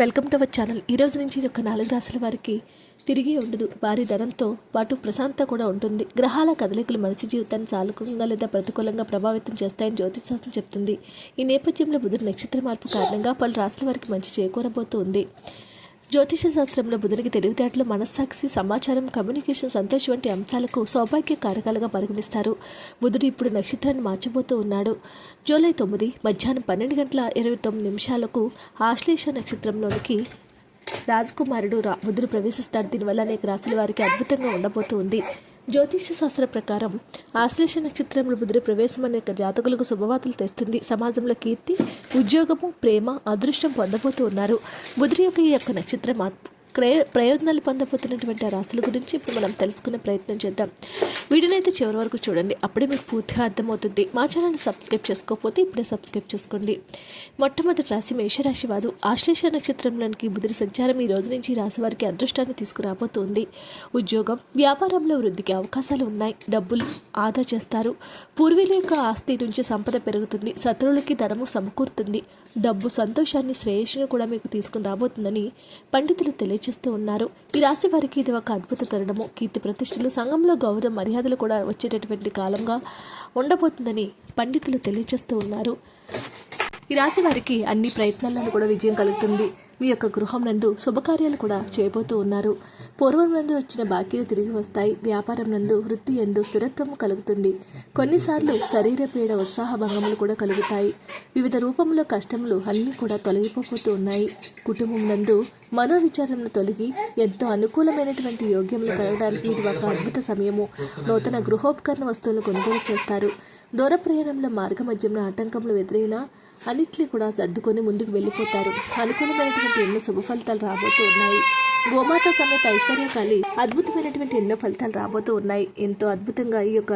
Welcome to our channel. ఈ రోజు నుంచి ఈ యొక్క నాలుగు రాశుల వారికి తిరిగి ఉండదు. వారి ధనంతో పాటు ప్రశాంతత కూడా ఉంటుంది. గ్రహాల కదలికలు మనిషి జీవితాన్ని సానుకూలంగా లేదా ప్రతికూలంగా ప్రభావితం చేస్తాయని జ్యోతిశాస్త్రం చెప్తుంది. ఈ నేపథ్యంలో బుధుడు నక్షత్ర మార్పు కారణంగా పలు రాశుల వారికి మంచి చేకూరబోతుంది. జ్యోతిష శాస్త్రంలో బుధుడికి తెలివితేటలు మనస్సాక్షి సమాచారం కమ్యూనికేషన్ సంతోషం వంటి అంశాలకు సౌభాగ్య కారకాలుగా పరిగణిస్తారు. బుధుడు ఇప్పుడు నక్షత్రాన్ని మార్చబోతూ ఉన్నాడు. జూలై తొమ్మిది మధ్యాహ్నం పన్నెండు గంటల ఇరవై తొమ్మిది నిమిషాలకు ఆశ్లేష నక్షత్రంలోనికి రాజకుమారుడు రా బుధుడు ప్రవేశిస్తాడు. దీనివల్ల అనేక రాశుల వారికి అద్భుతంగా ఉండబోతూ ఉంది. జ్యోతిష శాస్త్ర ప్రకారం ఆశ్లేష నక్షత్రంలో బుధుడి ప్రవేశం అనేక జాతకులకు శుభవార్తలు తెస్తుంది. సమాజంలో కీర్తి ఉద్యోగము ప్రేమ అదృష్టం పొందబోతూ ఉన్నారు. బుధుడి యొక్క ఈ యొక్క నక్షత్రం ప్రయోజనాలు పొందబోతున్నటువంటి ఆ రాశుల గురించి ఇప్పుడు మనం తెలుసుకునే ప్రయత్నం చేద్దాం. వీడియోని అయితే చివరి వరకు చూడండి. అప్పుడే మీకు పూర్తిగా అర్థమవుతుంది. మా ఛానల్ని సబ్స్క్రైబ్ చేసుకోకపోతే ఇప్పుడే సబ్స్క్రైబ్ చేసుకోండి. మొట్టమొదటి రాశి మేషరాశి వారు. ఆశ్లేష నక్షత్రంలోనికి బుధుడి సంచారం ఈ రోజు నుంచి రాశి వారికి అదృష్టాన్ని తీసుకురాబోతుంది. ఉద్యోగం వ్యాపారంలో వృద్ధికి అవకాశాలు ఉన్నాయి. డబ్బులు ఆదా చేస్తారు. పూర్వీల యొక్క ఆస్తి నుంచి సంపద పెరుగుతుంది. శత్రువులకి ధనము సమకూరుతుంది. డబ్బు సంతోషాన్ని శ్రేయస్సును కూడా మీకు తీసుకుని రాబోతుందని పండితులు తెలియజేస్తూ ఉన్నారు. ఈ రాశి వారికి ఇది ఒక అద్భుత తరుణము. కీర్తి ప్రతిష్టలు సంఘంలో గౌరవ మర్యాదలు కూడా వచ్చేటటువంటి కాలంగా ఉండబోతుందని పండితులు తెలియజేస్తూ ఉన్నారు. ఈ రాశి వారికి అన్ని ప్రయత్నాలను కూడా విజయం కలుగుతుంది. మీ యొక్క గృహం నందు శుభకార్యాలు కూడా చేయబోతూ ఉన్నారు. పూర్వం నందు వచ్చిన బాకీలు తిరిగి వస్తాయి. వ్యాపారం నందు వృత్తి ఎందు స్థిరత్వము కలుగుతుంది. కొన్నిసార్లు శరీర పీడ ఉత్సాహ భంగములు కూడా కలుగుతాయి. వివిధ రూపంలో కష్టములు అన్నీ కూడా తొలగిపోతూ ఉన్నాయి. కుటుంబం నందు మనోవిచారములు తొలగి ఎంతో అనుకూలమైనటువంటి యోగ్యములు కలగడానికి ఇది ఒక అద్భుత సమయము. నూతన గృహోపకరణ వస్తువులు కొనుగోలు చేస్తారు. దూర ప్రయాణంలో మార్గ మధ్యంలో ఆటంకములు ఎదురైనా అన్నిట్లు కూడా సర్దుకొని ముందుకు వెళ్ళిపోతారు. అనుకూలమైనటువంటి ఎన్నో శుభ ఫలితాలు రాబోతూ ఉన్నాయి. గోమాత సమేత ఐశ్వర్యకాలి అద్భుతమైనటువంటి ఎన్నో ఫలితాలు రాబోతూ ఉన్నాయి. ఎంతో అద్భుతంగా ఈ యొక్క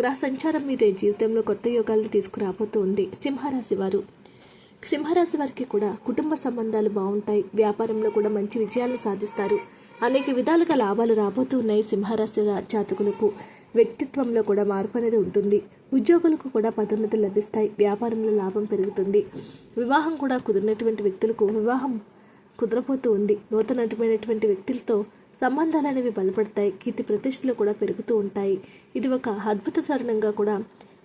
గ్రహ సంచారం మీ జీవితంలో కొత్త యోగాలను తీసుకురాబోతూ ఉంది సింహరాశి వారు. సింహరాశి వారికి కూడా కుటుంబ సంబంధాలు బాగుంటాయి. వ్యాపారంలో కూడా మంచి విజయాలు సాధిస్తారు. అనేక విధాలుగా లాభాలు రాబోతూ ఉన్నాయి సింహరాశి జాతకులకు. వ్యక్తిత్వంలో కూడా మార్పు అనేది ఉంటుంది. ఉద్యోగులకు కూడా పదోన్నతులు లభిస్తాయి. వ్యాపారంలో లాభం పెరుగుతుంది. వివాహం కూడా కుదిరినటువంటి వ్యక్తులకు వివాహం కుదరపోతూ ఉంది. నూతనమైనటువంటి వ్యక్తులతో సంబంధాలు అనేవి బలపడతాయి. కీర్తి ప్రతిష్టలు కూడా పెరుగుతూ ఉంటాయి. ఇది ఒక అద్భుత తరుణంగా కూడా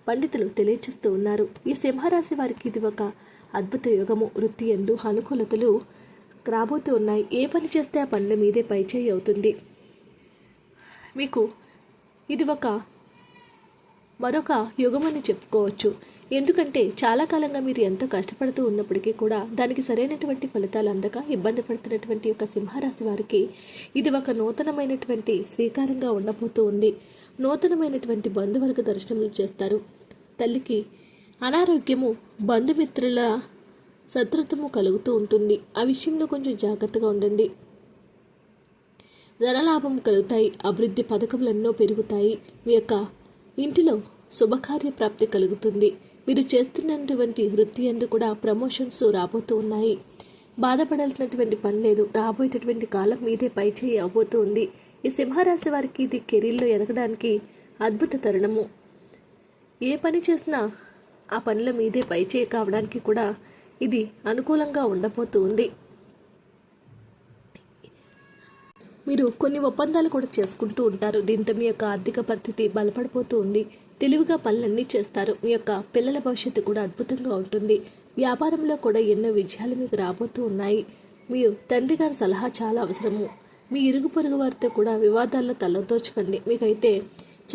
పండితులు తెలియచేస్తూ ఉన్నారు. ఈ సింహరాశి వారికి ఇది ఒక అద్భుత యోగము. వృత్తి ఎందు అనుకూలతలు రాబోతూ ఉన్నాయి. ఏ పని చేస్తే ఆ పనుల మీదే పైచేయి అవుతుంది. మీకు ఇది ఒక మరొక యుగమని చెప్పుకోవచ్చు. ఎందుకంటే చాలా కాలంగా మీరు ఎంతో కష్టపడుతూ ఉన్నప్పటికీ కూడా దానికి సరైనటువంటి ఫలితాలు అందక ఇబ్బంది పడుతున్నటువంటి ఒక సింహరాశి వారికి ఇది ఒక నూతనమైనటువంటి శ్రీకారంగా ఉండబోతూ ఉంది. నూతనమైనటువంటి బంధువర్గ దర్శనములు చేస్తారు. తల్లికి అనారోగ్యము బంధుమిత్రుల శత్రుత్వము కలుగుతూ ఉంటుంది. ఆ విషయంలో కొంచెం జాగ్రత్తగా ఉండండి. ధనలాభం కలుగుతాయి అభివృద్ధి పథకములు ఎన్నో పెరుగుతాయి. మీ యొక్క ఇంటిలో శుభకార్య ప్రాప్తి కలుగుతుంది. మీరు చేస్తున్నటువంటి వృత్తి ఎందు కూడా ప్రమోషన్స్ రాబోతూ ఉన్నాయి. బాధపడాల్సినటువంటి పని లేదు. రాబోయేటటువంటి కాలం మీదే పైచేయి అవబోతూ ఉంది ఈ సింహరాశి వారికి ఇది కెరీర్లో ఎదగడానికి అద్భుత తరుణము. ఏ పని చేసినా ఆ పనిలో మీదే పైచేయి కావడానికి కూడా ఇది అనుకూలంగా ఉండబోతూ ఉంది మీరు కొన్ని ఒప్పందాలు కూడా చేసుకుంటూ ఉంటారు. దీంతో మీ యొక్క ఆర్థిక పరిస్థితి బలపడిపోతూ ఉంది. తెలివిగా పనులన్నీ చేస్తారు. మీ యొక్క పిల్లల భవిష్యత్తు కూడా అద్భుతంగా ఉంటుంది. వ్యాపారంలో కూడా ఎన్నో విజయాలు మీకు రాబోతూ ఉన్నాయి. మీ తండ్రి గారి సలహా చాలా అవసరము. మీ ఇరుగు పొరుగు వారితో కూడా వివాదాల్లో తలదోచకండి మీకైతే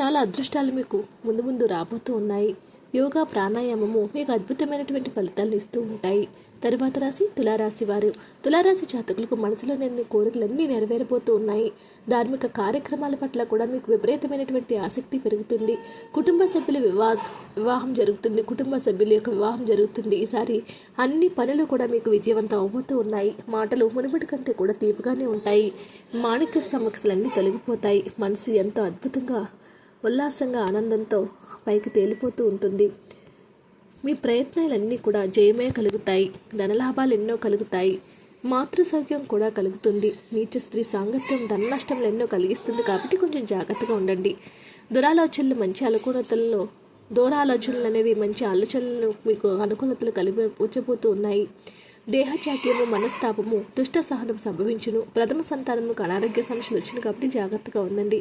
చాలా అదృష్టాలు మీకు ముందు ముందు రాబోతూ ఉన్నాయి. యోగా ప్రాణాయామము మీకు అద్భుతమైనటువంటి ఫలితాలను ఇస్తూ ఉంటాయి. తరువాత రాశి తులారాశి వారు. తులారాశి జాతకులకు మనసులోని కోరికలన్నీ నెరవేరబోతూ ఉన్నాయి. ధార్మిక కార్యక్రమాల పట్ల కూడా మీకు విపరీతమైనటువంటి ఆసక్తి పెరుగుతుంది. కుటుంబ సభ్యుల వివా వివాహం జరుగుతుంది. కుటుంబ సభ్యుల యొక్క వివాహం జరుగుతుంది. ఈసారి అన్ని పనులు కూడా మీకు విజయవంతం అవబోతూ ఉన్నాయి. మాటలు మునుపటి కంటే కూడా తీపిగానే ఉంటాయి. మాణిక్య సమస్యలన్నీ తొలగిపోతాయి. మనసు ఎంతో అద్భుతంగా ఉల్లాసంగా ఆనందంతో పైకి తేలిపోతూ ఉంటుంది. మీ ప్రయత్నాలన్నీ కూడా జయమే కలుగుతాయి. ధనలాభాలు ఎన్నో కలుగుతాయి. మాతృసౌఖ్యం కూడా కలుగుతుంది. నీచ స్త్రీ సాంగత్యం ధన నష్టంలు ఎన్నో కలిగిస్తుంది కాబట్టి కొంచెం జాగ్రత్తగా ఉండండి. దురాలోచనలు మంచి అనుకూలతలను దూరాలోచనలు అనేవి మంచి ఆలోచనలు మీకు అనుకూలతలు కలిగి వచ్చబోతూ ఉన్నాయి. దేహజాగ్యము మనస్తాపము దుష్ట సహనం సంభవించును. ప్రథమ సంతానముకు అనారోగ్య సమస్యలు వచ్చిన కాబట్టి జాగ్రత్తగా ఉండండి.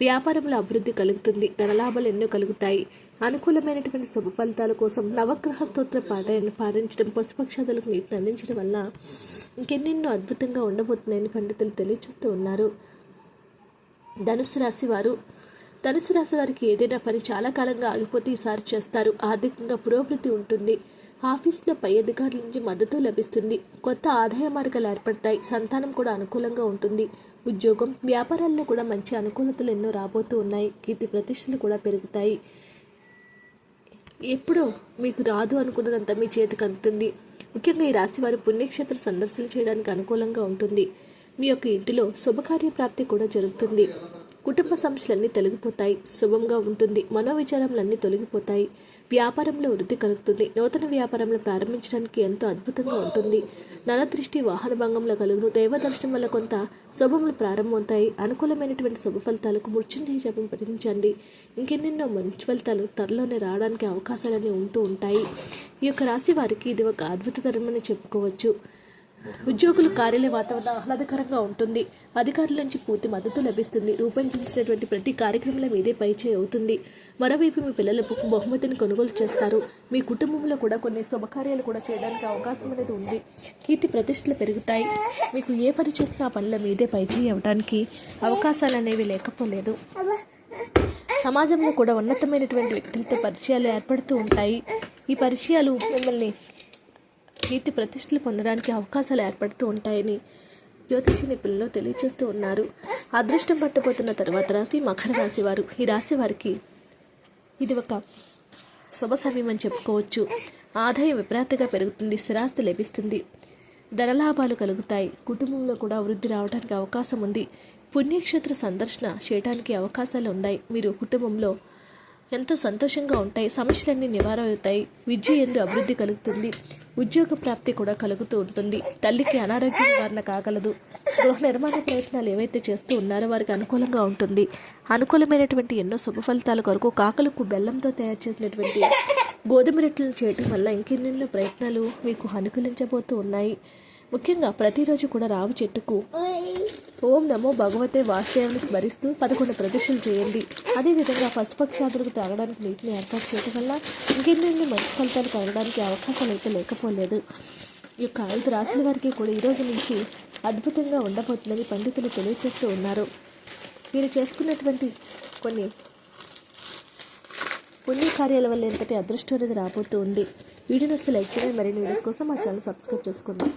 వ్యాపారంలో అభివృద్ధి కలుగుతుంది. ధనలాభాలు ఎన్నో కలుగుతాయి. అనుకూలమైనటువంటి శుభ ఫలితాల కోసం నవగ్రహ స్తోత్ర పారాయణ పాటించడం పశుపక్షాదులకు నీటిని అందించడం వల్ల ఇంకెన్నెన్నో అద్భుతంగా ఉండబోతున్నాయని పండితులు తెలియజేస్తూ ఉన్నారు. ధనుసు రాశి వారు ధనుసు రాశి వారికి ఏదైనా పని చాలా కాలంగా ఆగిపోతే ఈసారి చేస్తారు. ఆర్థికంగా పురోభివృద్ధి ఉంటుంది. ఆఫీస్లో పై అధికారుల నుంచి మద్దతు లభిస్తుంది. కొత్త ఆదాయ మార్గాలు ఏర్పడతాయి. సంతానం కూడా అనుకూలంగా ఉంటుంది. ఉద్యోగం వ్యాపారాల్లో కూడా మంచి అనుకూలతలు ఎన్నో రాబోతూ ఉన్నాయి. కీర్తి ప్రతిష్టలు కూడా పెరుగుతాయి. ఎప్పుడో మీకు రాదు అనుకున్నదంతా మీ చేతికి అందుతుంది. ముఖ్యంగా ఈ రాశి వారు పుణ్యక్షేత్ర సందర్శన చేయడానికి అనుకూలంగా ఉంటుంది. మీ యొక్క ఇంటిలో శుభకార్య ప్రాప్తి కూడా జరుగుతుంది. కుటుంబ సమస్యలన్నీ తొలగిపోతాయి. శుభంగా ఉంటుంది. మనోవిచారములన్నీ తొలగిపోతాయి. వ్యాపారంలో వృద్ధి కలుగుతుంది. నూతన వ్యాపారంలో ప్రారంభించడానికి ఎంతో అద్భుతంగా ఉంటుంది. నరదృష్టి వాహన భంగంలో కలుగును. దైవ దర్శనం వల్ల కొంత శుభములు ప్రారంభమవుతాయి. అనుకూలమైనటువంటి శుభ ఫలితాలకు మృత్యుంజయ జపం పఠించండి. ఇంకెన్నెన్నో మంచి ఫలితాలు త్వరలోనే రావడానికి అవకాశాలన్నీ ఉంటూ ఉంటాయి. ఈ యొక్క రాశి వారికి ఇది ఒక అద్భుతతరమని చెప్పుకోవచ్చు. ఉద్యోగులు కార్యాలయ వాతావరణం ఆహ్లాదకరంగా ఉంటుంది. అధికారుల నుంచి పూర్తి మద్దతు లభిస్తుంది. రూపొందించినటువంటి ప్రతి కార్యక్రమంలో మీదే పైచే అవుతుంది. మరోవైపు మీ పిల్లలకు బహుమతిని కొనుగోలు చేస్తారు. మీ కుటుంబంలో కూడా కొన్ని శుభకార్యాలు కూడా చేయడానికి అవకాశం అనేది ఉంది. కీర్తి ప్రతిష్టలు పెరుగుతాయి. మీకు ఏ పని చేసినా ఆ పనుల మీదే పైచేయి అవ్వడానికి అవకాశాలు అనేవి లేకపోలేదు. సమాజంలో కూడా ఉన్నతమైనటువంటి వ్యక్తులతో పరిచయాలు ఏర్పడుతూ ఉంటాయి. ఈ పరిచయాలు మిమ్మల్ని కీర్తి ప్రతిష్టలు పొందడానికి అవకాశాలు ఏర్పడుతూ ఉంటాయని జ్యోతిష నిపుణులు తెలియజేస్తూ ఉన్నారు. అదృష్టం పట్టబోతున్న తర్వాత రాశి మకర రాశి వారు. ఈ రాశి వారికి ఇది ఒక శుభ సమయం అని చెప్పుకోవచ్చు. ఆదాయం విపరీతంగా పెరుగుతుంది స్థిరాస్తి లభిస్తుంది. ధనలాభాలు కలుగుతాయి. కుటుంబంలో కూడా వృద్ధి రావడానికి అవకాశం ఉంది. పుణ్యక్షేత్ర సందర్శన చేయడానికి అవకాశాలు ఉన్నాయి. మీరు కుటుంబంలో ఎంతో సంతోషంగా ఉంటాయి. సమస్యలన్నీ నివారణ అవుతాయి. విద్య ఎందు అభివృద్ధి కలుగుతుంది. ఉద్యోగ ప్రాప్తి కూడా కలుగుతూ ఉంటుంది. తల్లికి అనారోగ్య నివారణ కాగలదు. గృహ నిర్మాణ ప్రయత్నాలు ఏవైతే చేస్తూ ఉన్నారో వారికి అనుకూలంగా ఉంటుంది. అనుకూలమైనటువంటి ఎన్నో శుభ ఫలితాల కొరకు కాకలకు బెల్లంతో తయారు చేసినటువంటి గోధుమ రొట్టెలు చేయటం వల్ల ఇంకెన్నెన్నో ప్రయత్నాలు మీకు అనుకూలించబోతూ ఉన్నాయి. ముఖ్యంగా ప్రతిరోజు కూడా రావి చెట్టుకు ఓం నమో భగవతే వాసుదేవుని స్మరిస్తూ పదకొండు ప్రదక్షిణలు చేయండి. అదేవిధంగా పశుపక్షాదులకు తాగడానికి నీటిని ఏర్పాటు చేయడం వల్ల ఇంకెన్నెన్ని మంచి ఫలితాలు కలగడానికి అవకాశాలు అయితే లేకపోలేదు. ఈ యొక్క ఐదు రాసుల వారికి కూడా ఈరోజు నుంచి అద్భుతంగా ఉండబోతుందని పండితులు తెలియచేస్తూ ఉన్నారు. మీరు చేసుకున్నటువంటి కొన్ని పుణ్య కార్యాల వల్ల ఎంతటి అదృష్టం అనేది రాబోతూ ఉంది. వీడియో వస్తే లైక్ చేయండి. మరిన్ని వీడియోస్ కోసం మా ఛానల్ సబ్స్క్రైబ్ చేసుకోండి.